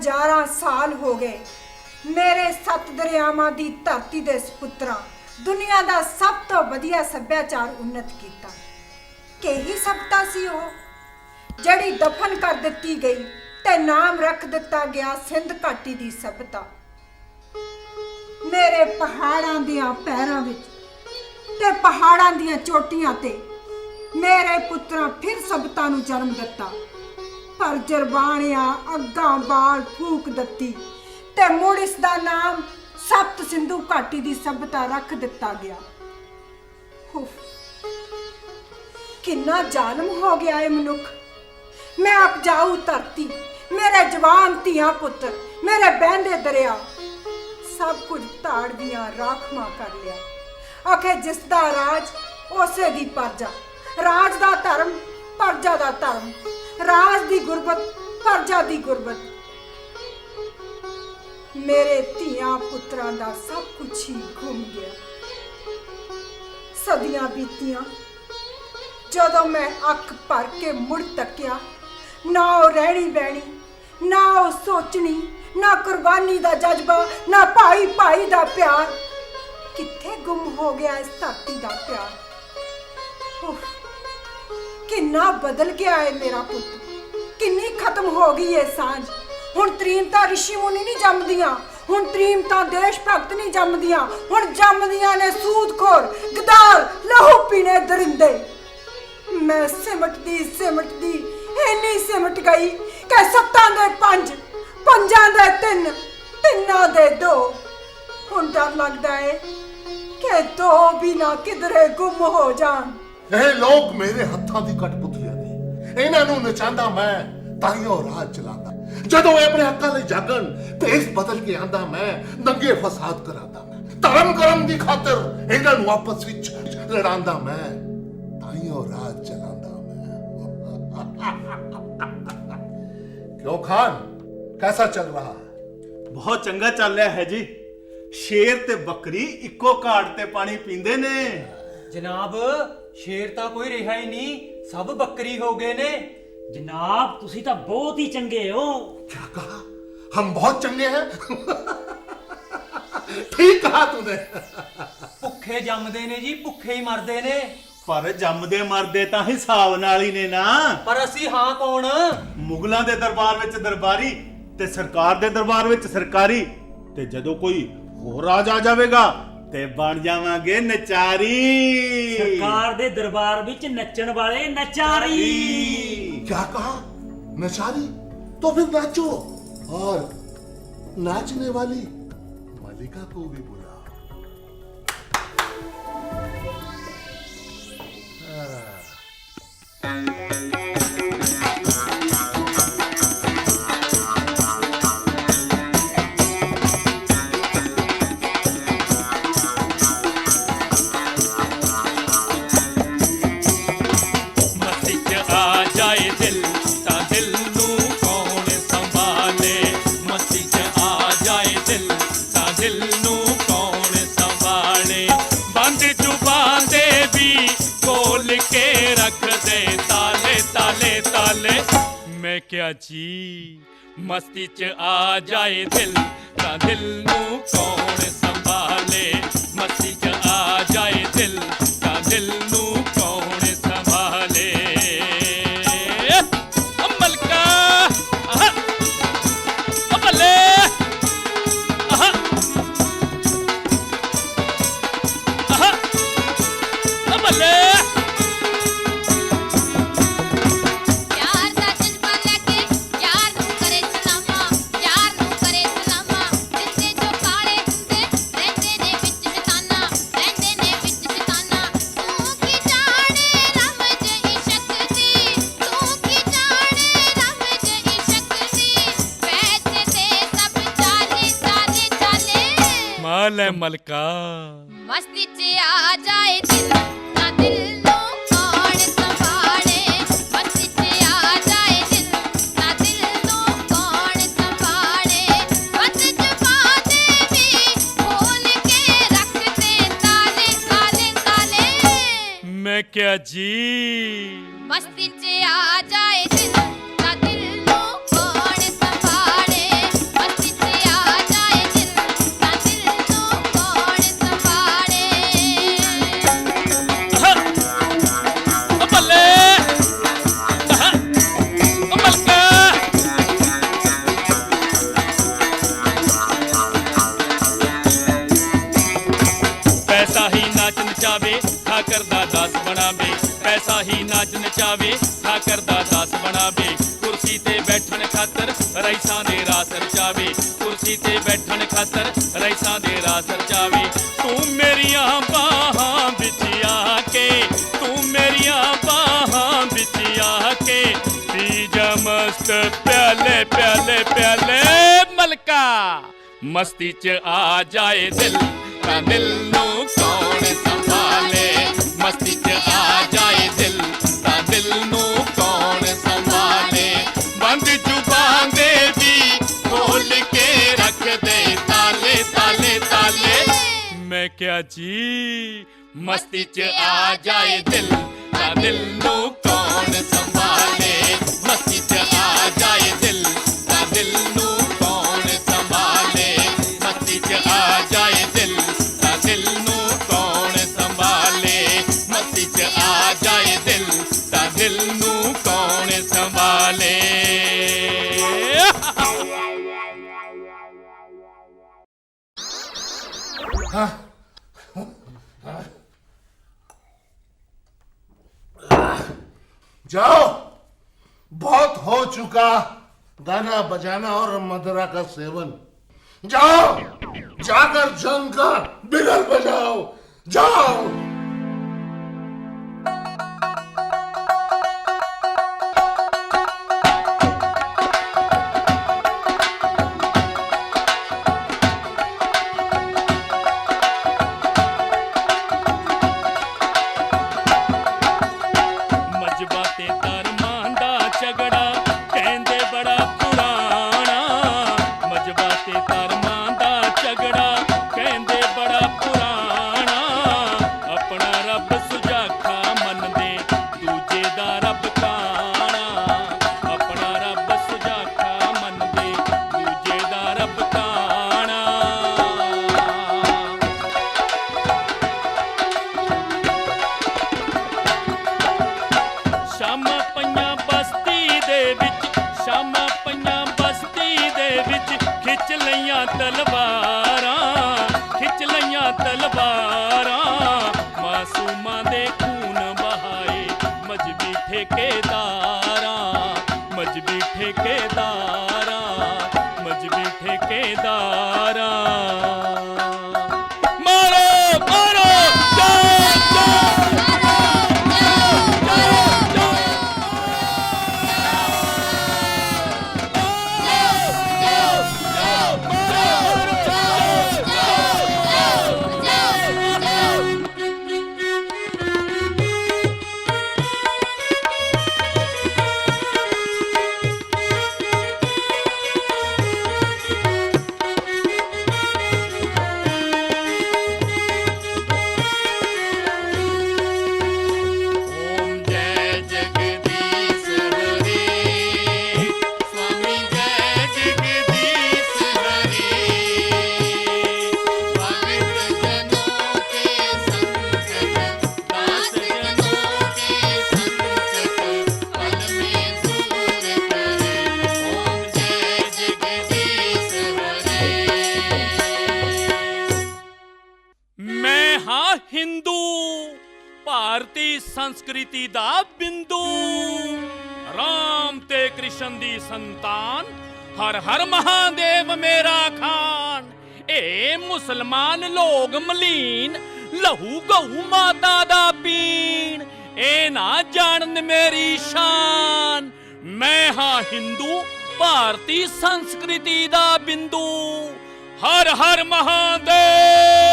ਹਜ਼ਾਰਾਂ ਸਾਲ ਹੋ ਗਏ। ਮੇਰੇ ਸੱਤ ਦਰਿਆਵਾਂ ਦੀ ਧਰਤੀ ਦੇ ਸਪੁੱਤਰਾਂ, ਦੁਨੀਆ ਦਾ ਸਭ ਤੋਂ ਵਧੀਆ ਸੱਭਿਆਚਾਰ ਉન્નਤ ਕੀਤਾ। ਕਿਹੀ ਸਭਤਾ ਸੀ ਉਹ? ਜਿਹੜੀ ਦਫਨ ਕਰ ਦਿੱਤੀ ਗਈ ਤੇ ਨਾਮ ਰੱਖ ਦਿੱਤਾ ਗਿਆ ਸਿੰਧ ਘਾਟੀ ਦੀ ਸਭਤਾ ਮੇਰੇ ਪਹਾੜਾਂ ਦੀਆਂ ਪੈਰਾਂ ਵਿੱਚ ਤੇ ਪਹਾੜਾਂ ਦੀਆਂ ਚੋਟੀਆਂ ਤੇ ਮੇਰੇ ਪੁੱਤਰਾਂ ਫਿਰ ਸਭਤਾ ਨੂੰ ਜਨਮ ਦਿੱਤਾ। ਪਰ ਜਰਬਾਣਿਆ ਅੱਗਾਂ ਬਾਲ ਫੂਕ ਦਿੱਤੀ ਤੇ ਮੁੜ ਇਸ ਦਾ ਨਾਮ ਸਪਤ ਸਿੰਧੂ ਘਾਟੀ ਦੀ ਸਭਤਾ ਰੱਖ ਦਿੱਤਾ ਗਿਆ। ਕਿੰਨਾ ਜ਼ਾਲਮ ਹੋ ਗਿਆ ਇਹ ਮਨੁੱਖ। ਮੈਂ ਅਪਜਾਊ ਧਰਤੀ, ਮੇਰੇ ਜਵਾਨ ਧੀਆਂ ਪੁੱਤਰ ਮੇਰੇ ਬਹਿੰਦੇ ਦਰਿਆ। ਸਭ ਕੁਝ ਧਾੜ ਦੀਆਂ ਰਾਖਵਾਂ ਕਰ ਲਿਆ। ਆਖੇ ਜਿਸ ਦਾ ਰਾਜ, ਉਸੇ ਦੀ ਪਰਜਾ। ਰਾਜ ਦਾ ਧਰਮ, ਪਰਜਾ ਦਾ ਧਰਮ। ਰਾਜ ਦੀ ਗੁਰਬਤ ਪਰਜਾ ਦੀ ਗੁਰਬਤ। ਮੇਰੇ ਧੀਆਂ ਪੁੱਤਰਾਂ ਦਾ ਸਭ ਕੁਝ ਹੀ ਘੁੰਮ ਗਿਆ। ਸਦੀਆਂ ਬੀਤੀਆਂ। ਜਦੋਂ ਮੈਂ ਅੱਖ ਭਰ ਕੇ ਮੁੜ ਤੱਕਿਆ ਨਾ ਉਹ ਰਹਿਣੀ ਬਹਿਣੀ ਨਾ ਉਹ ਸੋਚਣੀ ਨਾ ਕੁਰਬਾਨੀ ਦਾ ਜਜ਼ਬਾ ਨਾ ਭਾਈ ਭਾਈ ਦਾ ਪਿਆਰ। ਕਿੱਥੇ ਗੁੰਮ ਹੋ ਗਿਆ ਇਸ ਧਰਤੀ ਦਾ ਪਿਆਰ? ਉਫ਼, ਕਿੰਨਾ ਬਦਲ ਗਿਆ ਹੈ ਮੇਰਾ ਪੁੱਤ। ਕਿੰਨੀ ਖਤਮ ਹੋ ਗਈ ਏ ਸਾਂਝ। ਹੁਣ ਤਰੀਮ ਤਾਂ ਰਿਸ਼ੀ ਮੁਨੀ ਨਹੀਂ ਜੰਮਦੀਆਂ। ਹੁਣ ਤਰੀਮ ਤਾਂ ਦੇਸ਼ ਭਗਤ ਨਹੀਂ ਜੰਮਦੀਆਂ। ਹੁਣ ਜੰਮਦੀਆਂ ਨੇ ਸੂਦਖੋਰ, ਗਦਾਰ, ਲਹੂ ਪੀਣੇ ਦਰਿੰਦੇ। ਮੈਂ ਸਿਮਟਦੀ ਸਿਮਟਦੀ, ਇੰਨੀ ਸਿਮਟ ਗਈ ਕਿ ਸੱਤਾਂ ਦੇ ਪੰਜ, ਪੰਜਾਂ ਦੇ ਤਿੰਨ, ਤਿੰਨਾਂ ਦੇ ਦੋ। ਹੁਣ ਡਰ ਲੱਗਦਾ ਏ ਕਿ ਦੋ ਵੀ ਨਾ ਕਿਧਰੇ ਗੁੰਮ ਹੋ ਜਾਣ। ਇਹ ਲੋਕ ਮੇਰੇ ਹੱਥਾਂ ਦੀ ਕਠਪੁਤਲੀਆਂ ਨੇ। ਇਹਨਾਂ ਨੂੰ ਨਚਾਉਂਦਾ ਮੈਂ ਤਾਂ ਹੀ ਉਹ ਰਾਜ ਚਲਾਉਂਦਾ। ਜਦੋਂ ਇਹ ਆਪਣੇ ਹੱਕਾਂ ਲਈ ਜਾਗਣ ਭੇਸ ਬਦਲ ਕੇ ਆਂਦਾ ਮੈਂ ਨੰਗੇ ਫਸਾਦ ਕਰਾਂਦਾ ਮੈਂ। ਧਰਮ ਕਰਮ ਦੀ ਖਾਤਰ ਇਹਨਾਂ ਨੂੰ ਆਪਸ ਵਿੱਚ ਲੜਾਂਦਾ ਮੈਂ ਤਾਂ ਹੀ ਉਹ ਰਾਜ ਚਲਾਉਂਦਾ ਮੈਂ। ਕਿਉਂ ਖਾਨ ਕੈਸਾ ਚੱਲ ਰਹਾ? ਬਹੁਤ ਚੰਗਾ ਚੱਲ ਰਿਹਾ ਹੈ ਜੀ। ਸ਼ੇਰ ਤੇ ਬੱਕਰੀ ਇੱਕੋ ਘਾਟ ਤੇ ਪਾਣੀ ਪੀਂਦੇ ਨੇ। ਜਨਾਬ ਸ਼ੇਰ ਤਾਂ ਕੋਈ ਰਿਹਾ ਹੀ ਨਹੀਂ ਸਭ ਬੱਕਰੀ ਹੋ ਗਏ ਨੇ ਜਨਾਬ ਤੁਸੀਂ ਤਾਂ ਬਹੁਤ ਹੀ ਚੰਗੇ ਹੋ क्या कहा हम बहुत चंगे हैं ठीक कहा तूने ਭੁੱਖੇ ਜੰਮਦੇ ਨੇ ਜੀ ਭੁੱਖੇ ਹੀ ਮਰਦੇ ਨੇ ਪਰ ਜੰਮਦੇ ਮਰਦੇ ਤਾਂ ਹਿਸਾਬ ਨਾਲ ਹੀ ਨੇ ਨਾ ਪਰ ਅਸੀਂ ਹਾਂ ਕੌਣ ਮੁਗਲਾਂ ਦੇ ਦਰਬਾਰ ਵਿੱਚ ਦਰਬਾਰੀ ਤੇ ਸਰਕਾਰ ਦੇ ਦਰਬਾਰ ਵਿੱਚ ਸਰਕਾਰੀ ਤੇ ਜਦੋਂ ਕੋਈ ਹੋਰ ਰਾਜ ਆ ਜਾਵੇਗਾ ਤੇ ਬਣ ਜਾਵਾਂਗੇ ਨਚਾਰੀ ਸਰਕਾਰ ਦੇ ਦਰਬਾਰ ਵਿੱਚ ਨੱਚਣ ਵਾਲੇ ਨਚਾਰੀ क्या कहा नचारी तो फिर नाचो और नाचने वाली मलिका को भी बुलाओ ਮੈਂ ਜੀ। ਮਸਤੀ ਚ ਆ ਜਾਏ ਦਿਲ, ਤਾਂ ਦਿਲ ਨੂੰ ਕੌਣ ਸੰਭਾਲੇ? ਮਸਤੀ ਚ ਆ ਜਾਏ ਦਿਲ, ਤਾਂ ਦਿਲ ਨੂੰ ਚਾਲੇ ਮਾਲੇ ਮਲਕਾ। ਮਸਤੀ ਚ ਆ ਜਾਏ ਦਿਲ ਤਾਂ ਦਿਲ ਨੂੰ ਕੌਣ ਸੰਭਾਲੇ। ਮਸਤੀ ਚ ਆ ਜਾਏ ਦਿਲ ਤਾਂ ਦਿਲ ਨੂੰ ਕੌਣ ਸੰਭਾਲੇ। ਬੰਦ ਜ਼ੁਬਾਨ ਦੇ ਵੀ ਖੋਲ ਕੇ ਰੱਖਦੇ ਤਾਲੇ ਤਾਲੇ ਤਾਲੇ। ਮੈਂ ਕਿਹਾ ਜੀ। ਮਸਤੀ ਚ ਆ ਜਾਏ ਦਿਲ ਜਾਵੇ ਨਚਾਵੇ ਠਾਕਰ ਦਾ ਦਾਸ ਬਣਾਵੇ। ਕੁਰਸੀ ਤੇ ਬੈਠਣ ਖਾਤਰ ਰਈਸਾਂ ਦੇ ਰਾਸ ਰਚਾਵੇ। ਕੁਰਸੀ ਤੇ ਬੈਠਣ ਖਾਤਰ ਰਈਸਾਂ ਦੇ ਰਾਸ ਰਚਾਵੇ। ਤੂੰ ਮੇਰੀਆਂ ਬਾਹਾਂ ਵਿੱਚ ਆ ਕੇ, ਤੂੰ ਮੇਰੀਆਂ ਬਾਹਾਂ ਵਿੱਚ ਆ ਕੇ ਪੀ ਜਾ ਮਸਤ ਪਿਆਲੇ ਪਿਆਲੇ ਪਿਆਲੇ। ਮਲਕਾ, ਮਸਤੀ ਚ ਆ ਜਾਏ ਦਿਲ, ਤਾਂ ਦਿਲ ਨੂੰ ਕੌਣ ਸੰਭਾਲੇ? ਮਸਤੀ ਚ ਆ ਜਾਏ ਦਿਲ ਤਾਂ ਦਿਲ ਨੂੰ ਕੌਣ ਸੰਭਾਲੇ? ਬੰਦ ਜ਼ੁਬਾਨ ਦੇ जाओ। बहुत हो चुका गाना बजाना और मदरा का सेवन। जाओ, जाकर जंग का बिगल बजाओ। जाओ। ਪਈਆਂ ਬਸਤੀ ਦੇ ਵਿੱਚ ਖਿੱਚ ਲਈਆਂ ਤਲਵਾਰਾਂ, ਖਿੱਚ ਲਈਆਂ ਤਲਵਾਰਾਂ। ਮਾਸੂਮਾਂ ਦੇ ਖੂਨ ਬਹਾਏ ਮਜਬੀ ਠੇਕੇਦਾਰਾਂ ਸੰਸਕ੍ਰਿਤੀ ਦਾ ਬਿੰਦੂ। ਰਾਮ ਤੇ ਕ੍ਰਿਸ਼ਨ ਦੀ ਸੰਤਾਨ, ਹਰ ਹਰ ਮਹਾਦੇਵ ਮੇਰਾ ਖਾਨ। ਏ ਮੁਸਲਮਾਨ ਲੋਗ ਮਲੀਨ, ਲਹੂ ਗਊ ਮਾਤਾ ਦਾ ਪੀਣ। ਇਹ ਨਾ ਜਾਣਨ ਮੇਰੀ ਸ਼ਾਨ। ਮੈਂ ਹਾਂ ਹਿੰਦੂ, ਭਾਰਤੀ ਸੰਸਕ੍ਰਿਤੀ ਦਾ ਬਿੰਦੂ। ਹਰ ਹਰ ਮਹਾਦੇਵ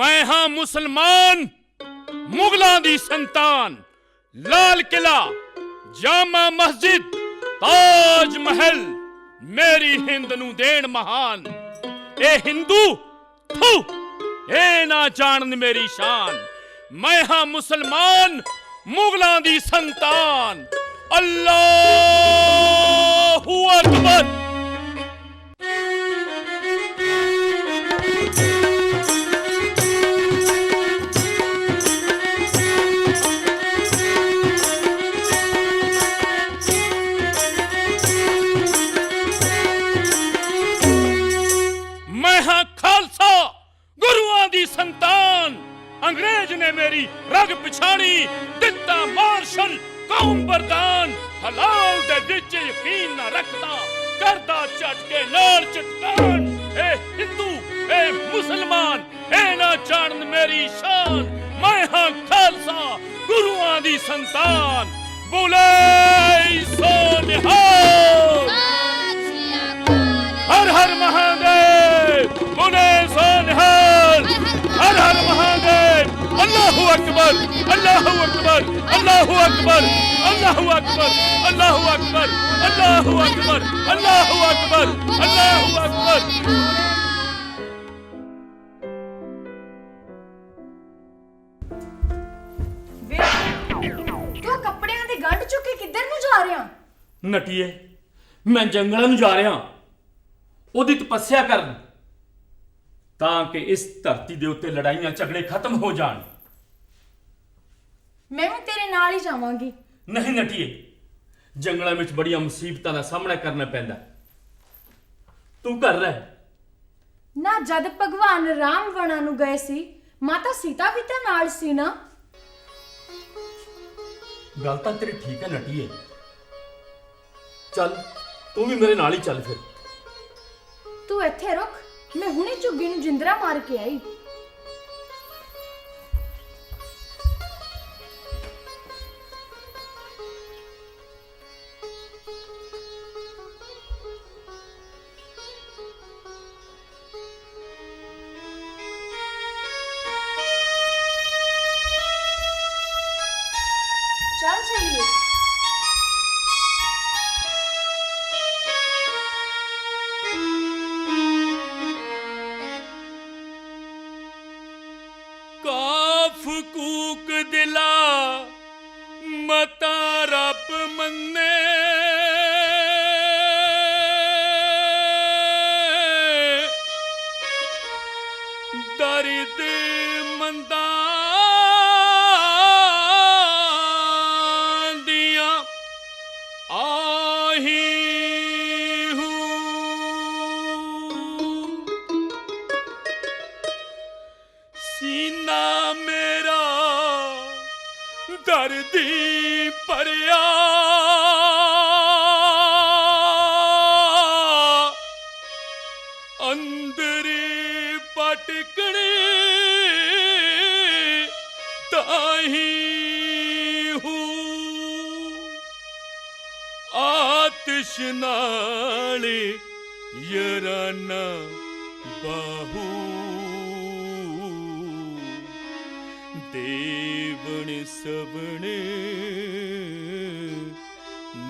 ਮੈਂ ਹਾਂ ਮੁਸਲਮਾਨ ਮੁਗਲਾਂ ਦੀ ਸੰਤਾਨ, ਲਾਲ ਕਿਲਾ ਜਾਮਾ ਮਸਜਿਦ ਤਾਜ ਮਹਿਲ ਮੇਰੀ ਹਿੰਦ ਨੂੰ ਦੇਣ ਮਹਾਨ। ਇਹ ਹਿੰਦੂ ਥੂ, ਇਹ ਨਾ ਜਾਣਨ ਮੇਰੀ ਸ਼ਾਨ। ਮੈਂ ਹਾਂ ਮੁਸਲਮਾਨ ਮੁਗਲਾਂ ਦੀ ਸੰਤਾਨ। ਅੱਲਾਹੂ ਅਕਬਰ। ਮੇਰੀ ਸ਼ਾਨ, ਮੈਂ ਹਾਂ ਖਾਲਸਾ, ਗੁਰੂਆਂ ਦੀ ਸੰਤਾਨ। ਬੋਲੇ ਸੋ ਨਿਹਾਲ। ਹਰ ਹਰ ਮਹਾਦੇਵ, ਬੋਲੇ ਸੋ ਨਿਹਾਲ। ਹਰ ਹਰ ਮਹਾਦੇਵ, ਅੱਲਾਹੂ ਅਕਬਰ ਅੱਲਾਹੂ ਅਕਬਰ ਅੱਲਾਹੂ ਅਕਬਰ ਅੱਲਾਹੂ ਅਕਬਰ ਅੱਲਾਹੂ ਅਕਬਰ ਅੱਲਾਹੂ ਅਕਬਰ ਅੱਲਾਹੂ ਅਕਬਰ ਅੱਲਾਹੂ ਅਕਬਰ। ਕੱਪੜਿਆਂ ਦੀ ਗੰਢ ਚੁੱਕ ਕੇ ਕਿੱਧਰ ਨੂੰ ਜਾ ਰਿਹਾ ਨਟੀਏ ਮੈਂ ਜੰਗਲਾਂ ਨੂੰ ਜਾ ਰਿਹਾ ਉਹਦੀ ਤਪੱਸਿਆ ਕਰਨ ਤਾਂ ਕਿ ਇਸ ਧਰਤੀ ਦੇ ਉੱਤੇ ਲੜਾਈਆਂ ਝਗੜੇ ਖਤਮ ਹੋ ਜਾਣ। ਮੈਂ ਵੀ ਤੇਰੇ ਨਾਲ ਹੀ ਜਾਵਾਂਗੀ। ਨਹੀਂ ਨਟੀਏ ਜੰਗਲਾਂ ਵਿੱਚ ਬੜੀਆਂ ਮੁਸੀਬਤਾਂ ਦਾ ਸਾਹਮਣਾ ਕਰਨਾ ਪੈਂਦਾ। ਤੂੰ ਘਰ ਰਹਿ। ਨਾ ਜਦ ਭਗਵਾਨ ਰਾਮ ਵਣਾ ਨੂੰ ਗਏ ਸੀ ਮਾਤਾ ਸੀਤਾ ਵੀ ਤਾਂ ਨਾਲ ਸੀ ਨਾ? ਗੱਲ ਤਾਂ ਤੇਰੀ ਠੀਕ ਹੈ ਨਟੀਏ ਚੱਲ, ਤੂੰ ਵੀ ਮੇਰੇ ਨਾਲ ਹੀ ਚੱਲ ਫਿਰ। ਤੂੰ ਇੱਥੇ ਰੁਕ, ਮੈਂ ਹੁਣੇ ਝੁੱਗੀ ਨੂੰ ਜਿੰਦਰਾ ਮਾਰ ਕੇ ਆਈ। नहीं हूँ सीना मेरा दर्दी परिया अंदरी पटकड़ी ताही ळे यरा न बहु देवणे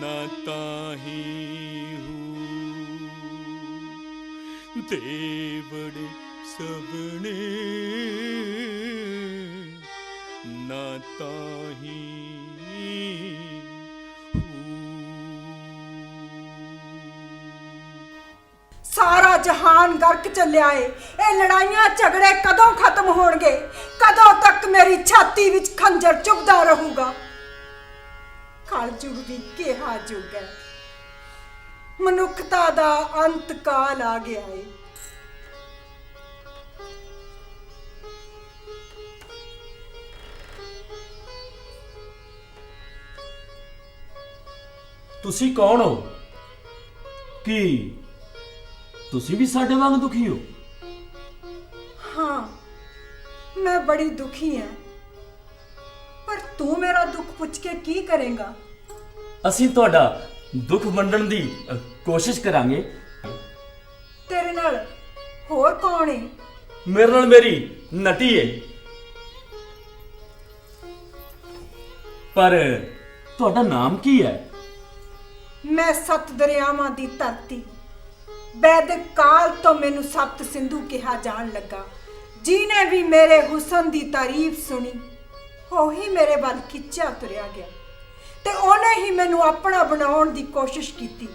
नतााहि देवनी नतााहि ਸਾਰਾ ਜਹਾਨ ਗਰਕ ਚੱਲਿਆ ਏ। ਇਹ ਲੜਾਈਆਂ ਝਗੜੇ ਕਦੋਂ ਖਤਮ ਹੋਣਗੇ? ਕਦੋਂ ਤੱਕ ਮੇਰੀ ਛਾਤੀ ਵਿੱਚ ਖੰਜਰ ਚੁਭਦਾ ਰਹੂਗਾ? ਕਲਯੁਗ ਵੀ ਕਿਹਾ ਯੁੱਗ ਹੈ। ਮਨੁੱਖਤਾ ਦਾ ਅੰਤ ਕਾਲ ਆ ਗਿਆ ਏ। ਤੁਸੀਂ ਕੌਣ ਹੋ? ਕੀ ਤੁਸੀਂ ਵੀ ਸਾਡੇ ਵਾਂਗ ਦੁਖੀ ਹੋ? ਹਾਂ ਮੈਂ ਬੜੀ ਦੁਖੀ ਹਾਂ। ਪਰ ਤੂੰ ਮੇਰਾ ਦੁੱਖ ਪੁੱਛ ਕੇ ਕੀ ਕਰੇਗਾ? ਅਸੀਂ ਤੁਹਾਡਾ ਦੁੱਖ ਵੰਡਣ ਦੀ ਅ, ਕੋਸ਼ਿਸ਼ ਕਰਾਂਗੇ। ਤੇਰੇ ਨਾਲ ਹੋਰ ਕੌਣ ਏ? ਮੇਰੇ ਨਾਲ ਮੇਰੀ ਨਟੀ ਹੈ ਪਰ ਤੁਹਾਡਾ ਨਾਮ ਕੀ ਹੈ? ਮੈਂ ਸੱਤ ਦਰਿਆਵਾਂ ਦੀ ਧਰਤੀ। ਵੈਦਿਕ ਕਾਲ ਤੋਂ ਮੈਨੂੰ ਸਪਤ ਸਿੰਧੂ ਕਿਹਾ ਜਾਣ ਲੱਗਾ। ਜਿਨੇ ਵੀ ਮੇਰੇ ਹੁਸਨ ਦੀ ਤਾਰੀਫ ਸੁਣੀ, ਉਹੀ ਮੇਰੇ ਵੱਲ ਖਿੱਚਿਆ ਤੁਰਿਆ ਗਿਆ। ਤੇ ਉਹਨੇ ਹੀ ਮੈਨੂੰ ਆਪਣਾ ਬਣਾਉਣ ਦੀ ਕੋਸ਼ਿਸ਼ ਕੀਤੀ।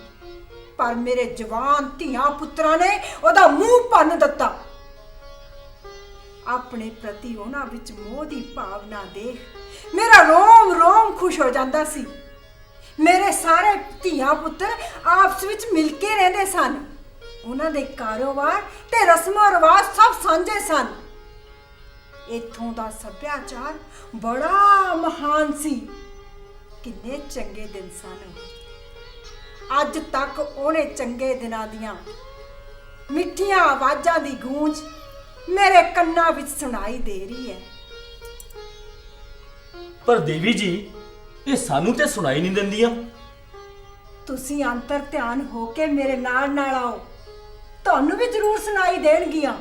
ਪਰ ਮੇਰੇ ਜਵਾਨ ਧੀਆਂ ਪੁੱਤਰਾਂ ਨੇ ਉਹਦਾ ਮੂੰਹ ਭੰਨ ਦਿੱਤਾ। ਆਪਣੇ ਪ੍ਰਤੀ ਉਹਨਾਂ ਵਿੱਚ ਮੋਹ ਦੀ ਭਾਵਨਾ ਦੇਖ ਮੇਰਾ ਰੋਮ ਰੋਮ ਖੁਸ਼ ਹੋ ਜਾਂਦਾ ਸੀ। ਮੇਰੇ ਸਾਰੇ ਧੀਆਂ ਪੁੱਤਰ ਆਪਸ ਵਿੱਚ ਮਿਲ ਕੇ ਰਹਿੰਦੇ ਸਨ। ਉਹਨਾਂ ਦੇ ਕਾਰੋਬਾਰ ਤੇ ਰਸਮੋ ਰਿਵਾਜ ਸਭ ਸਾਂਝੇ ਸਨ। ਇੱਥੋਂ ਦਾ ਸੱਭਿਆਚਾਰ ਬੜਾ ਮਹਾਨ ਸੀ। ਕਿੰਨੇ ਚੰਗੇ ਦਿਨ ਸਨ। ਅੱਜ ਤੱਕ ਉਹਨੇ ਚੰਗੇ ਦਿਨਾਂ ਦੀਆਂ ਮਿੱਠੀਆਂ ਆਵਾਜ਼ਾਂ ਦੀ ਗੂੰਜ ਮੇਰੇ ਕੰਨਾਂ ਵਿੱਚ ਸੁਣਾਈ ਦੇ ਰਹੀ ਹੈ। ਪਰ ਦੇਵੀ ਜੀ ਇਹ ਸਾਨੂੰ ਤੇ ਸੁਣਾਈ ਨਹੀਂ ਦਿੰਦੀਆਂ। ਤੁਸੀਂ ਅੰਤਰ ਧਿਆਨ ਹੋ ਕੇ ਮੇਰੇ ਨਾਲ ਨਾਲ ਆਓ। ਤੁਹਾਨੂੰ ਵੀ ਜ਼ਰੂਰ ਸੁਣਾਈ ਦੇਣਗੀਆਂ।